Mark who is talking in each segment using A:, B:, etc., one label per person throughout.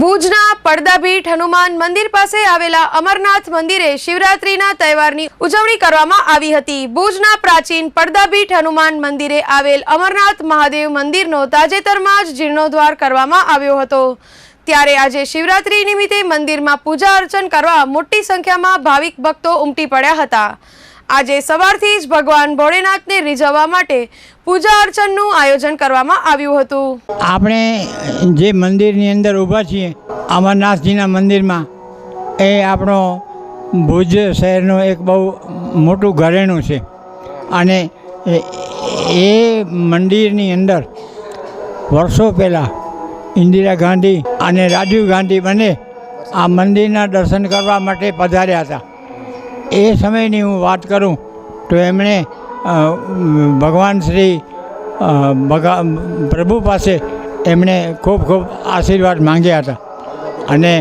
A: ભુજના પડદાભીઠ હનુમાન મંદિર પાસે આવેલા અમરનાથ મંદિરે શિવરાત્રીના તહેવારની ઉજવણી કરવામાં આવી હતી. ભુજના પ્રાચીન પડદાભીઠ હનુમાન મંદિરે આવેલ અમરનાથ મહાદેવ મંદિરનો તાજેતરમાં જ જીર્ણોદ્ધાર કરવામાં આવ્યો હતો. ત્યારે આજે શિવરાત્રી નિમિત્તે મંદિરમાં પૂજા અર્ચન કરવા મોટી સંખ્યામાં ભાવિક ભક્તો ઉમટી પડ્યા હતા. આજે સવારથી જ ભગવાન ભોળેનાથને રીઝવવા માટે પૂજા અર્ચનનું આયોજન કરવામાં આવ્યું હતું.
B: આપણે જે મંદિરની અંદર ઊભા છીએ, અમરનાથજીના મંદિરમાં, એ આપણો ભુજ શહેરનું એક બહુ મોટું ઘરેણું છે. અને એ- મંદિરની અંદર વર્ષો પહેલાં ઇન્દિરા ગાંધી અને રાજીવ ગાંધી બંને આ મંદિરના દર્શન કરવા માટે પધાર્યા હતા. એ સમયની હું વાત કરું તો એમણે ભગવાન શ્રી પ્રભુ પાસે એમણે ખૂબ ખૂબ આશીર્વાદ માંગ્યા હતા. અને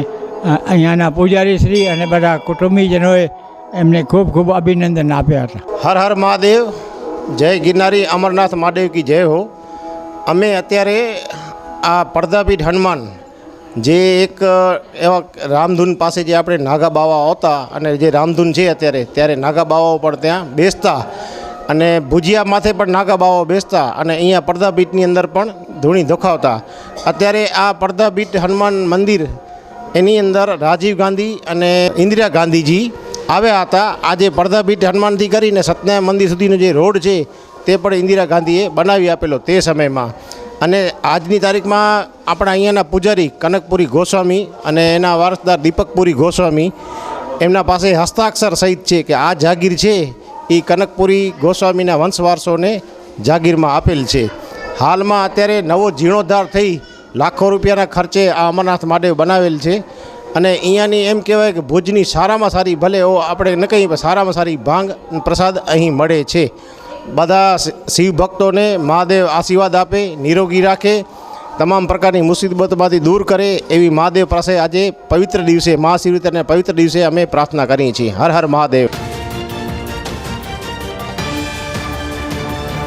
B: અહીંયાના પૂજારી શ્રી અને બધા કુટુંબીજનોએ એમને ખૂબ ખૂબ અભિનંદન આપ્યા હતા.
C: હર હર મહાદેવ, જય ગિરનારી અમરનાથ મહાદેવ કી જય હો. અમે અત્યારે આ પડદાપીઠ હનુમાન જે એક એવા રામધૂન પાસે જે આપણે નાગા બાવા હતા અને જે રામધૂન છે અત્યારે, ત્યારે નાગા બાવાઓ પણ ત્યાં બેસતા અને ભુજિયા માથે પણ નાગા બાવાઓ બેસતા અને અહીંયા પડદાપીઠની અંદર પણ ધૂણી દુખાવતા. અત્યારે આ પડદાપીઠ હનુમાન મંદિર એની અંદર રાજીવ ગાંધી અને ઇન્દિરા ગાંધીજી આવ્યા હતા. આજે પડદાપીઠ હનુમાનથી કરીને સત્યનારાયણ મંદિર સુધીનો જે રોડ છે તે પણ ઇન્દિરા ગાંધીએ બનાવી આપેલો તે સમયમાં. અને આજની તારીખમાં આપણા અહીંયાના પૂજારી કનકપુરી ગોસ્વામી અને એના વારસદાર દીપકપુરી ગોસ્વામી એમના પાસે હસ્તાક્ષર સહિત છે કે આ જાગીર છે એ કનકપુરી ગોસ્વામીના વંશવારસોને જાગીરમાં આપેલ છે. હાલમાં અત્યારે નવો જીર્ણોદ્ધાર થઈ લાખો રૂપિયાના ખર્ચે આ અમરનાથ મહાદેવ બનાવેલ છે અને અહીંયાની એમ કહેવાય કે ભુજની સારામાં સારી ભલે ઓ આપણે ન કહીએ સારામાં સારી ભાંગ પ્રસાદ અહીં મળે છે. બધા શિવ ભક્તોને મહાદેવ આશીર્વાદ આપે, નિરોગી રાખે, તમામ પ્રકારની મુસીબતમાંથી દૂર કરે એવી મહાદેવ પાસે આજે પવિત્ર દિવસે, મહાશિવરાત્રિના પવિત્ર દિવસે અમે પ્રાર્થના કરીએ છીએ. હર હર મહાદેવ.